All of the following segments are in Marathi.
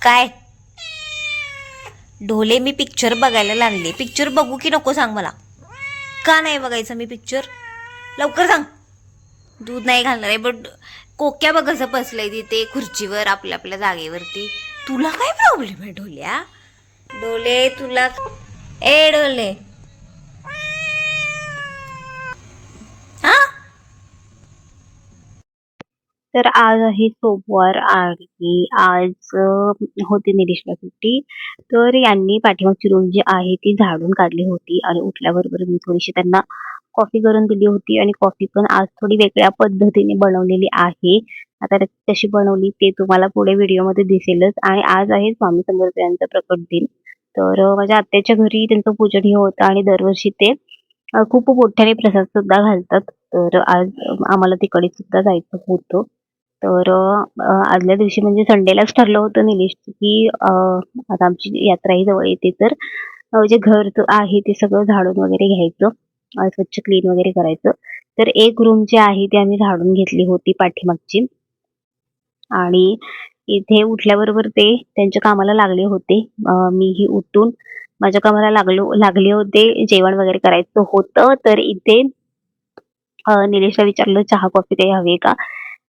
काय? ढोले मी पिक्चर बघायला लागले. पिक्चर बघू की नको सांग मला. का नाही बघायचं मी पिक्चर लवकर सांग. दूध नाही घालणार आहे बट कोक्या बघ कसं बसलंय तिथे खुर्चीवर आपल्या आपल्या जागेवरती. तुला काय प्रॉब्लेम आहे ढोल्या? डोले तुला ए डोले हा तर आज आहे सोमवार आणि आज होती निलेशला सुट्टी. तर यांनी पाठीमागची रूम जी आहे ती झाडून काढली होती आणि उठल्याबरोबर मी थोडीशी त्यांना कॉफी करून दिली होती आणि कॉफी पण आज थोडी वेगळ्या पद्धतीने बनवलेली आहे. आता कशी बनवली ते तुम्हाला पुढे व्हिडिओमध्ये दिसेलच. आणि आज आहे स्वामी समर्थ यांचा प्रकट दिन. तर माझ्या आत्याच्या घरी त्यांचं पूजन हे होतं आणि दरवर्षी ते खूप मोठ्याने प्रसाद सुद्धा घालतात. तर आज आम्हाला तिकडे सुद्धा जायचं होतं. तर आदल्या दिवशी म्हणजे संडेलाच ठरलं होतं निलेश की आता आमची यात्राही जवळ येते तर जे घर आहे ते सगळं झाडून वगैरे घ्यायचं स्वच्छ क्लीन वगैरे करायचं. तर एक रूम जी आहे ती आम्ही झाडून घेतली होती पाठीमागची. आणि इथे उठल्याबरोबर ते त्यांच्या कामाला लागले होते. मीही उठून माझ्या कामाला लागलो लागले होते जेवण वगैरे करायचं होतं. तर इथे निलेशला विचारलं चहा कॉफी काही हवी का?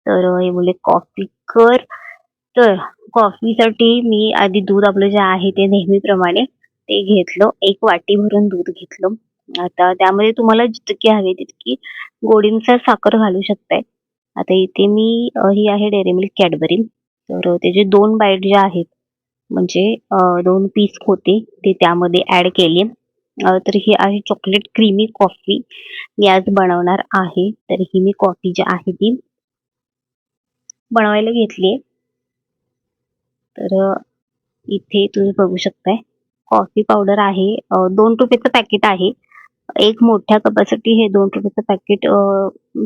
तर हे बोलले कॉफी कर. तर कॉफीसाठी मी आधी दूध आपलं जे आहे ते नेहमीप्रमाणे ते घेतलं. एक वाटी भरून दूध घेतलं. आता त्यामध्ये तुम्हाला जितकी हवी तितकी गोडीनुसार साखर घालू शकताय. आता इथे मी ही आहे डेअरी मिल्क कॅडबरी. तर त्याचे दोन बाईट जे आहेत म्हणजे दोन पीस होते ते त्यामध्ये ऍड केले. तर ही आहे चॉकलेट क्रीमी कॉफी. मी आज बनवणार आहे. तर ही मी कॉफी जी आहे ती बनवायला घेतलीये. तर इथे तुम्ही बघू शकताय कॉफी पावडर आहे दोन रुपयाचं पॅकेट आहे. एक मोठ्या कपासाठी हे दोन रुपयाचं पॅकेट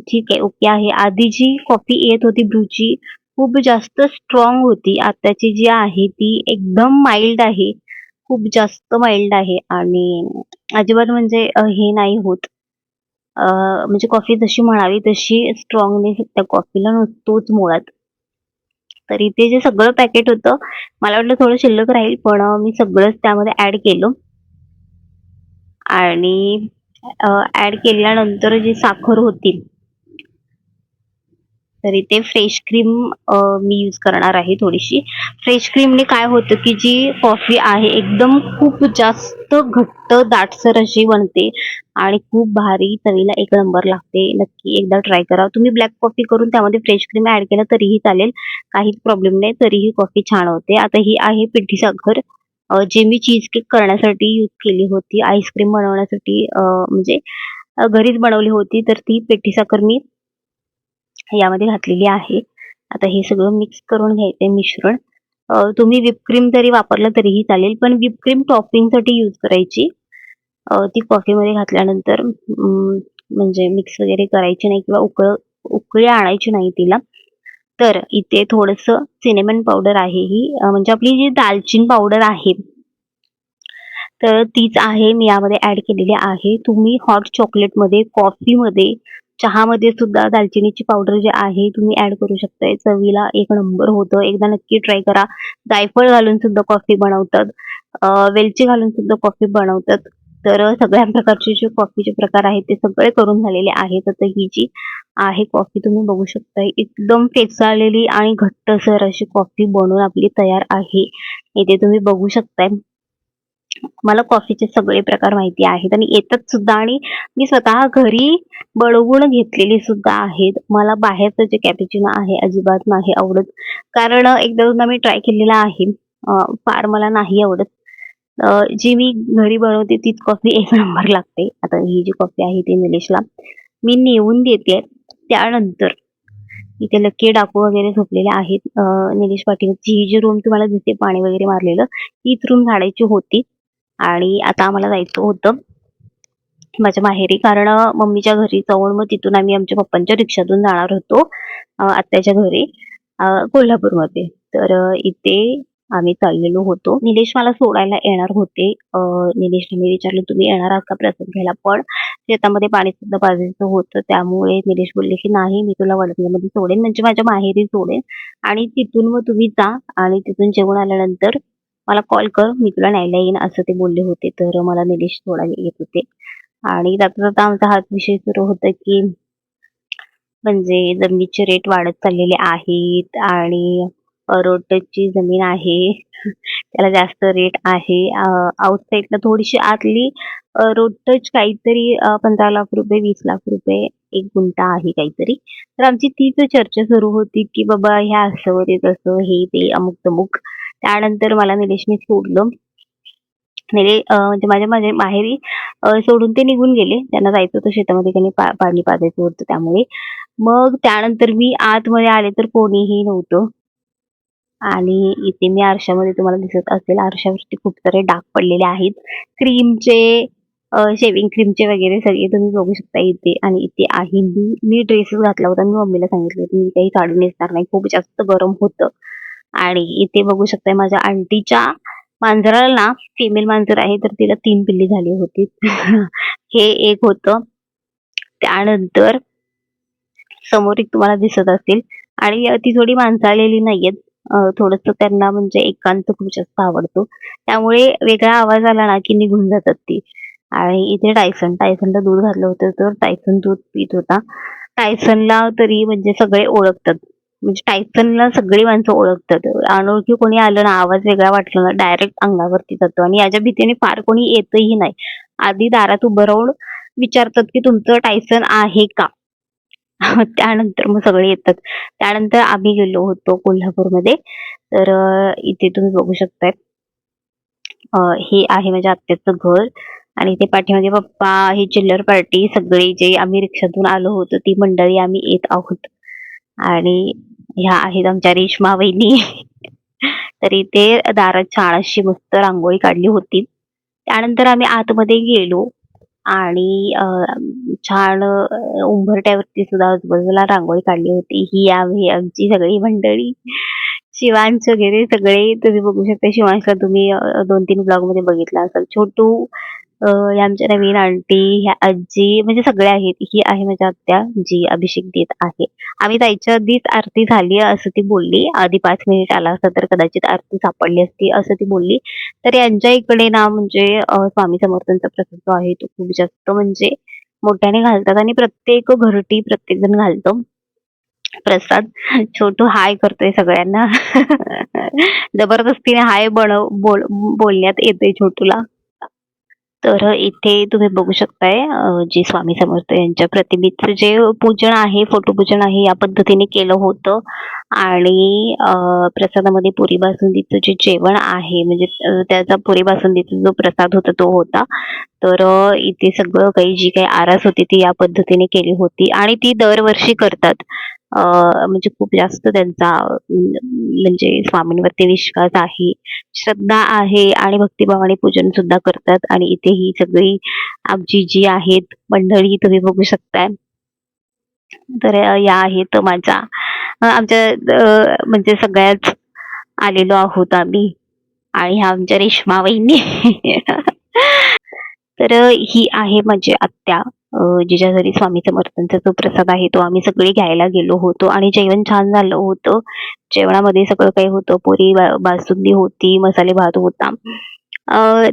ठीक आहे ओके आहे. आधी जी कॉफी येत होती ब्रूची खूप जास्त स्ट्रॉंग होती. आताची जी आहे ती एकदम माइल्ड आहे. खूप जास्त माइल्ड आहे. आणि अजिबात म्हणजे हे नाही होत. म्हणजे कॉफी जशी म्हणावी तशी स्ट्रॉंगने त्या कॉफीला नसतोच मुळात. तर इथे जे सगळं पॅकेट होतं मला वाटलं थोडं शिल्लक राहील पण मी सगळंच त्यामध्ये ऍड केलं. आणि ऍड केल्यानंतर जी साखर होती तर इथे फ्रेश क्रीम मी यूज करणार आहे थोडीशी. फ्रेश क्रीमने काय होतं की जी कॉफी आहे एकदम खूप जास्त घट्ट दाटसर अशी बनते आणि खूप भारी चवीला एक नंबर लागते. नक्की एकदा ट्राय करा. तुम्ही ब्लॅक कॉफी करून त्यामध्ये फ्रेश क्रीम ऍड केलं तरीही चालेल. काहीच प्रॉब्लेम नाही तरीही कॉफी छान होते. आता ही आहे पिठी साखर. जे मी चीज केक करण्यासाठी यूज केली होती. आईस्क्रीम बनवण्यासाठी म्हणजे घरीच बनवली होती. तर ती पिठी साखर मी यामध्ये घातलेली आहे. आता हे सगळं मिक्स करून घ्यायचंय मिश्रण. तुम्ही विपक्रीम जरी वापरलं तरीही चालेल पण विपक्रीम टॉपिंगसाठी यूज करायची. ती कॉफीमध्ये घातल्यानंतर म्हणजे मिक्स वगैरे करायची नाही किंवा उकळ उकळी आणायची नाही तिला. तर इथे थोडस सिनेमन पावडर आहे ही. म्हणजे आपली जी दालचिनी पावडर आहे तर तीच आहे मी यामध्ये ऍड केलेली आहे. तुम्ही हॉट चॉकलेटमध्ये कॉफीमध्ये चहामध्ये सुद्धा दालचिनीची पावडर जी आहे तुम्ही ऍड करू शकताय. चवीला एक नंबर होतं. एकदा नक्की ट्राय करा. जायफळ घालून सुद्धा कॉफी बनवतात. वेलची घालून सुद्धा कॉफी बनवतात. तर सगळ्या प्रकारचे जे कॉफीचे प्रकार आहेत ते सगळे करून झालेले आहेत. आता ही जी आहे कॉफी तुम्ही बघू शकताय. एकदम फेसाळलेली आणि घट्टसर अशी कॉफी बनवून आपली तयार आहे. इथे तुम्ही बघू शकताय. मला कॉफीचे सगळे प्रकार माहिती आहेत आणि येतात सुद्धा आणि मी स्वतः घरी बळवून घेतलेली सुद्धा आहेत. मला बाहेरचं जे कॅपेचिनो आहे अजिबात नाही आवडत. कारण एकदा दोनदा मी ट्राय केलेला आहे. फार मला नाही आवडत. जी मी घरी बनवते तीच कॉफी एक नंबर लागते. आता ही जी कॉफी आहे ती निलेशला मी नेऊन देते. त्यानंतर इथे लक्की डाकू वगैरे झोपलेले आहेत. निलेश पाटीलची ही जी रूम तुम्हाला दिसते पाणी वगैरे मारलेलं तीच रूम झाडायची होती. आणि आता आम्हाला जायचं होतं. माझ्या माहेरी कारण मम्मीच्या घरी जाऊन मग तिथून आम्ही आमच्या पप्पांच्या रिक्षातून जाणार होतो आत्याच्या घरी कोल्हापूरमध्ये. तर इथे आम्ही चाललेलो होतो. निलेश मला सोडायला येणार होते. निलेशने मी विचारलं तुम्ही येणार आहात का प्रसाद घ्यायला? पण शेतामध्ये पाणी सुद्धा पाजायचं होतं. त्यामुळे निलेश बोलले की नाही मी तुला वडगावमध्ये सोडेन. म्हणजे माझ्या माहेरी सोडेन. आणि तिथून मग तुम्ही जा आणि तिथून जेवण आल्यानंतर मला कॉल कर मी तुला न्यायला येईन असं ते बोलले होते. तर मला निलेश सोडायला येत होते. आणि जाता जाता आमचा हाच विषय सुरू होता की म्हणजे जमिनीचे रेट वाढत चाललेले आहेत आणि रोड टचची जमीन आहे त्याला जास्त रेट आहे. आउटसाईडला थोडीशी आतली रोड टच काहीतरी पंधरा लाख रुपये वीस लाख रुपये एक गुंठा आहे काहीतरी. तर आमची तीच चर्चा सुरू होती की बाबा ह्या असं ते तसं हे ते अमुक तमुक त्यानंतर मला निलेशने सोडलं. निले म्हणजे माझ्या माझ्या माहेरी सोडून ते निघून गेले. त्यांना जायचं होतं शेतामध्ये त्यांनी पा पाणी पाजायचं होतं त्यामुळे. मग त्यानंतर मी आतमध्ये आले तर कोणीही नव्हतं. आणि इथे मी आरशामध्ये तुम्हाला दिसत असेल आरशावरती खूप सारे डाग पडलेले आहेत. क्रीमचे शेविंग क्रीमचे वगैरे सगळे तुम्ही बघू शकता इथे. आणि इथे आहे मी. मी ड्रेसेस घातला होता मी मम्मीला सांगितलं होतं मी काही साडी नेसणार नाही. खूप जास्त गरम होतं. आणि इथे बघू शकताय माझ्या आंटीच्या मांजराला ना फिमेल मांजर आहे तर तिला तीन पिल्ली झाली होती. हे एक होतं. त्यानंतर समोर एक तुम्हाला दिसत असतील आणि ती थोडी माणसाळलेली नाहीयेत. थोडस त्यांना म्हणजे एकांत खूप जास्त आवडतो. त्यामुळे वेगळा आवाज आला ना की निघून जातात ती. आणि इथे टायसन टायसनला दूध घातलं होतं तर टायसन दूध पित होता. टायसनला तरी म्हणजे सगळे ओळखतात. म्हणजे टायसनला सगळी माणसं ओळखतात. अनोळखी कोणी आलं ना आवाज वेगळा वाटला ना डायरेक्ट अंगावरती जातो. आणि याच्या भीतीने फार कोणी येतही नाही. आधी दारात उभं राहून विचारतात की तुमचं टायसन आहे का? त्यानंतर मग सगळे येतात. त्यानंतर आम्ही गेलो होतो कोल्हापूरमध्ये. तर इथे तुम्ही बघू शकताय. हे आहे माझ्या आत्याचं घर. आणि इथे पाठीमागे पप्पा ही चिल्लर पार्टी सगळे जे आम्ही रिक्षातून आलो होतो ती मंडळी आम्ही येत आहोत. आणि ह्या आहेत आमच्या रेश्मा वहिनी. तर इथे दारात छान अशी मस्त रांगोळी काढली होती. त्यानंतर आम्ही आतमध्ये गेलो आणि छान उंबरट्यावरती सुद्धा आजूबाजूला रांगोळी काढली होती. ही आम्ही आमची सगळी मंडळी. शिवांश वगैरे सगळे तुम्ही बघू शकता. शिवांशला तुम्ही दोन तीन ब्लॉगमध्ये बघितला असाल. छोटू आमच्या नवीन आंटी ह्या आजी म्हणजे सगळे आहेत. ही आहे माझ्या आत्या जी अभिषेक देत आहे. आम्ही जायच्या आधीच आरती झाली असं ती बोलली. आधी पाच मिनिट आला असता तर कदाचित आरती सापडली असती असं ती बोलली. तर यांच्या इकडे ना म्हणजे स्वामी समर्थांचा प्रसाद जो आहे. तो खूप जास्त म्हणजे मोठ्याने घालतात आणि प्रत्येक घरटी प्रत्येक जण घालतो. प्रसाद छोटू हाय करतोय सगळ्यांना. जबरदस्तीने हाय बनव बोल बोलण्यात येते छोटूला. तर इथे तुम्ही बघू शकताय जे स्वामी समर्थ यांच्या प्रतिमेचं जे पूजन आहे फोटोपूजन आहे या पद्धतीने केलं होतं. आणि प्रसादामध्ये पुरी बासुंदीचं जे जेवण आहे म्हणजे त्याचा पुरी बासुंदीचा जो प्रसाद होता तो होता. तर इथे सगळं काही जी काही आरास होती ती या पद्धतीने केली होती. आणि ती दरवर्षी करतात. म्हणजे खूप जास्त त्यांचा म्हणजे स्वामींवरती विश्वास आहे श्रद्धा आहे आणि भक्तिभावाने पूजन सुद्धा करतात आणि इथे ही सगळी आमची जी आहेत मंडळी तुम्ही बघू शकताय. तर या आहेत माझ्या आमच्या म्हणजे सगळ्याच आलेलो आहोत आम्ही आणि ह्या आमच्या रेश्मा वहिनी तर ही आहे माझी आत्या. अं, जिच्या घरी स्वामी समर्थांचा जो प्रसाद आहे तो आम्ही सगळे घ्यायला गेलो होतो. आणि जेवण छान झालं होतं. जेवणामध्ये सगळं काही होतं. पुरी बा- बासुंदी होती मसाले भात होता.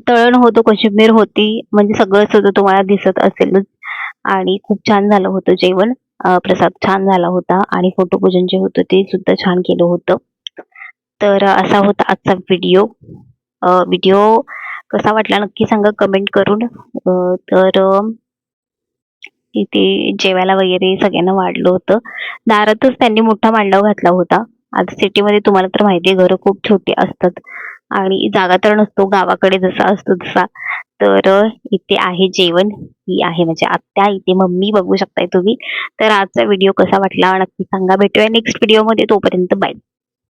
तळण होतं कोशिंबीर होती. म्हणजे सगळं सुद्धा तुम्हाला दिसत असेलच आणि खूप छान झालं होतं जेवण. प्रसाद छान झाला होता. आणि फोटोपूजन जे होतं ते सुद्धा छान केलं होतं. तर असा होता आजचा व्हिडिओ. व्हिडिओ कसा वाटला नक्की सांगा कमेंट करून. तर इथे जेवायला वगैरे सगळ्यांना वाढलं होतं. दारातच त्यांनी मोठा मांडव घातला होता. आता सिटीमध्ये तुम्हाला तर माहिती आहे घरं खूप छोटी असतात. आणि जागा तर नसतो गावाकडे जसा असतो तसा. तर इथे आहे जेवण. ही आहे म्हणजे आत्या. इथे मम्मी बघू शकताय तुम्ही. तर आजचा व्हिडिओ कसा वाटला? नक्की सांगा. भेटूया नेक्स्ट व्हिडिओमध्ये तोपर्यंत बाय